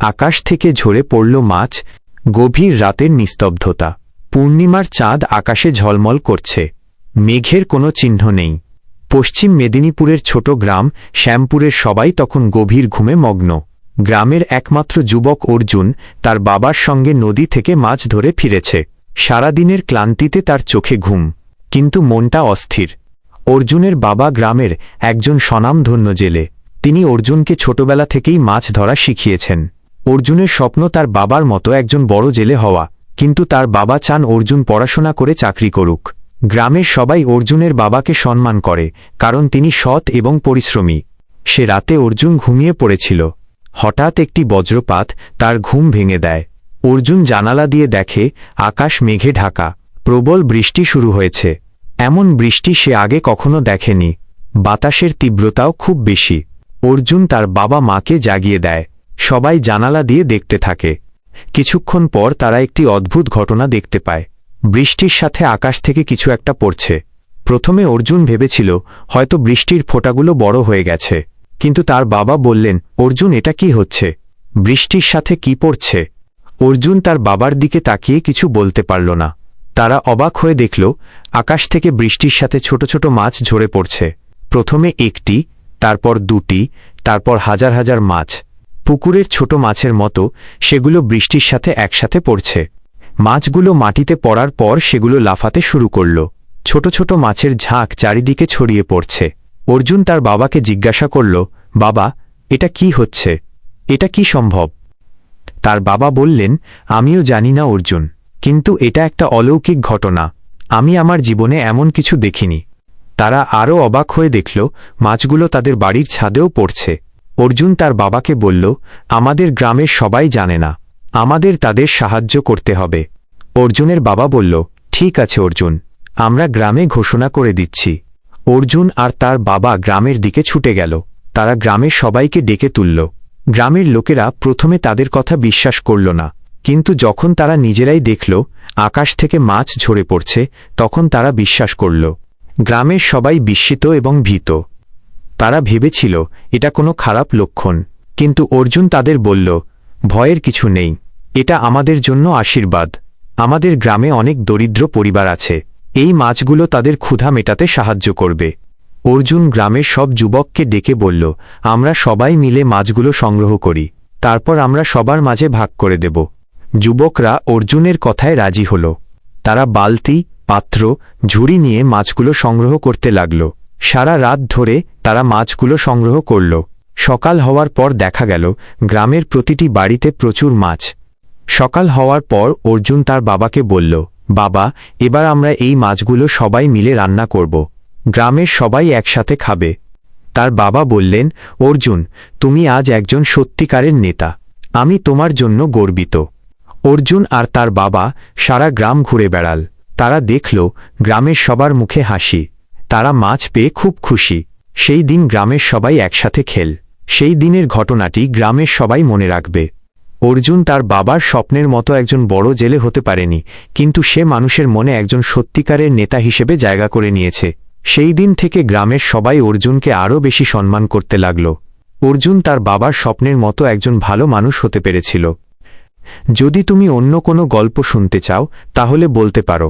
আকাশ থেকে ঝরে পড়ল মাছ, গভীর রাতের নিস্তব্ধতা। পূর্ণিমার চাঁদ আকাশে ঝলমল করছে। মেঘের কোনো চিহ্ন নেই। পশ্চিম মেদিনীপুরের ছোট গ্রাম, শ্যামপুরের সবাই তখন গভীর ঘুমে মগ্ন। গ্রামের একমাত্র যুবক অর্জুন, তার বাবার সঙ্গে নদী থেকে মাছ ধরে ফিরেছে। সারাদিনের ক্লান্তিতে তার চোখে ঘুম, কিন্তু মনটা অস্থির। অর্জুনের বাবা গ্রামের একজন স্বনামধন্য জেলে। তিনি অর্জুনকে ছোটবেলা থেকেই মাছ ধরা শিখিয়েছেন। অর্জুনের স্বপ্ন তার বাবার মতো একজন বড় জেলে হওয়া, কিন্তু তার বাবা চান অর্জুন পড়াশোনা করে চাকরি করুক। গ্রামের সবাই অর্জুনের বাবাকে সম্মান করে, কারণ তিনি সৎ এবং পরিশ্রমী। সে রাতে অর্জুন ঘুমিয়ে পড়েছিল। হঠাৎ একটি বজ্রপাত তার ঘুম ভেঙে দেয়। অর্জুন জানালা দিয়ে দেখে, আকাশ মেঘে ঢাকা। প্রবল বৃষ্টি শুরু হয়েছে। এমন বৃষ্টি সে আগে কখনো দেখেনি। বাতাসের তীব্রতাও খুব বেশি। অর্জুন তার বাবা মাকে জাগিয়ে দেয়। সবাই জানালা দিয়ে দেখতে থাকে। কিছুক্ষণ পর তারা একটি অদ্ভুত ঘটনা দেখতে পায়। বৃষ্টির সাথে আকাশ থেকে কিছু একটা পড়ছে। প্রথমে অর্জুন ভেবেছিল, হয়তো বৃষ্টির ফোঁটাগুলো বড় হয়ে গেছে। কিন্তু তার বাবা বললেন, অর্জুন, এটা কি হচ্ছে? বৃষ্টির সাথে কি পড়ছে? অর্জুন তার বাবার দিকে তাকিয়ে কিছু বলতে পারল না। তারা অবাক হয়ে দেখল, আকাশ থেকে বৃষ্টির সাথে ছোট ছোট মাছ ঝরে পড়ছে। প্রথমে একটি, তারপর দুটি, তারপর হাজার হাজার মাছ। পুকুরের ছোট মাছের মতো সেগুলো বৃষ্টির সাথে একসাথে পড়ছে। মাছগুলো মাটিতে পড়ার পর সেগুলো লাফাতে শুরু করল। ছোট ছোট মাছের ঝাঁক চারিদিকে ছড়িয়ে পড়ছে। অর্জুন তার বাবাকে জিজ্ঞাসা করল, বাবা, এটা কি হচ্ছে? এটা কি সম্ভব? তার বাবা বললেন, আমিও জানি না অর্জুন, কিন্তু এটা একটা অলৌকিক ঘটনা। আমি আমার জীবনে এমন কিছু দেখিনি। তারা আরও অবাক হয়ে দেখল, মাছগুলো তাদের বাড়ির ছাদেও পড়ছে। অর্জুন তার বাবাকে বলল, আমাদের গ্রামের সবাই জানে না। আমাদের তাদের সাহায্য করতে হবে। অর্জুনের বাবা বলল, ঠিক আছে অর্জুন, আমরা গ্রামে ঘোষণা করে দিচ্ছি। অর্জুন আর তার বাবা গ্রামের দিকে ছুটে গেল। তারা গ্রামের সবাইকে ডেকে তুলল। গ্রামের লোকেরা প্রথমে তাদের কথা বিশ্বাস করল না। কিন্তু যখন তারা নিজেরাই দেখল, আকাশ থেকে মাছ ঝরে পড়ছে, তখন তারা বিশ্বাস করল। গ্রামের সবাই বিস্মিত এবং ভীত। তারা ভেবেছিল, এটা কোনো খারাপ লক্ষণ। কিন্তু অর্জুন তাদের বলল, ভয়ের কিছু নেই। এটা আমাদের জন্য আশীর্বাদ। আমাদের গ্রামে অনেক দরিদ্র পরিবার আছে। এই মাছগুলো তাদের ক্ষুধা মেটাতে সাহায্য করবে। অর্জুন গ্রামের সব যুবককে ডেকে বলল, আমরা সবাই মিলে মাছগুলো সংগ্রহ করি। তারপর আমরা সবার মাঝে ভাগ করে দেব। যুবকরা অর্জুনের কথায় রাজি হল। তারা বালতি, পাত্র, ঝুড়ি নিয়ে মাছগুলো সংগ্রহ করতে লাগল। সারা রাত ধরে তারা মাছগুলো সংগ্রহ করল। সকাল হওয়ার পর দেখা গেল, গ্রামের প্রতিটি বাড়িতে প্রচুর মাছ। সকাল হওয়ার পর অর্জুন তার বাবাকে বলল, বাবা, এবার আমরা এই মাছগুলো সবাই মিলে রান্না করব। গ্রামের সবাই একসাথে খাবে। তার বাবা বললেন, অর্জুন, তুমি আজ একজন সত্যিকারের নেতা। আমি তোমার জন্য গর্বিত। অর্জুন আর তার বাবা সারা গ্রাম ঘুরে বেড়াল। তারা দেখল, গ্রামের সবার মুখে হাসি। তারা মাছ পেয়ে খুব খুশি। সেই দিন গ্রামের সবাই একসাথে খেল। সেই দিনের ঘটনাটি গ্রামের সবাই মনে রাখবে। অর্জুন তার বাবার স্বপ্নের মতো একজন বড় জেলে হতে পারেনি, কিন্তু সে মানুষের মনে একজন সত্যিকারের নেতা হিসেবে জায়গা করে নিয়েছে। সেই দিন থেকে গ্রামের সবাই অর্জুনকে আরও বেশি সম্মান করতে লাগল। অর্জুন তার বাবার স্বপ্নের মতো একজন ভালো মানুষ হতে পেরেছিল। যদি তুমি অন্য কোনো গল্প শুনতে চাও, তাহলে বলতে পারো।